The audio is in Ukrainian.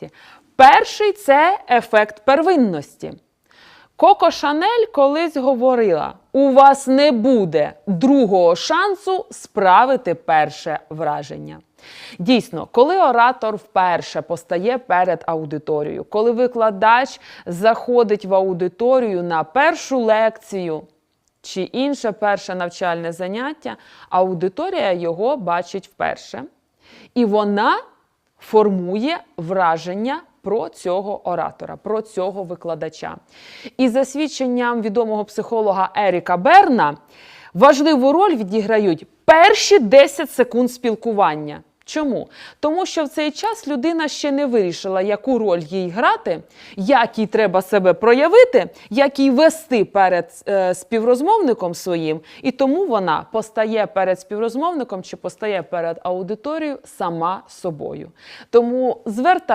сенсі. Перший це ефект первинності. Коко Шанель колись говорила: у вас не буде другого шансу справити перше враження. Дійсно, коли оратор вперше постає перед аудиторією, коли викладач заходить в аудиторію на першу лекцію чи інше перше навчальне заняття, аудиторія його бачить вперше. І вона формує враження про цього оратора, про цього викладача. І за свідченням відомого психолога Еріка Берна, важливу роль відіграють перші 10 секунд спілкування. Чому? Тому що в цей час людина ще не вирішила, яку роль їй грати, як їй треба себе проявити, як їй вести перед е, співрозмовником своїм, і тому вона постає перед співрозмовником чи постає перед аудиторією сама собою. Тому звертайте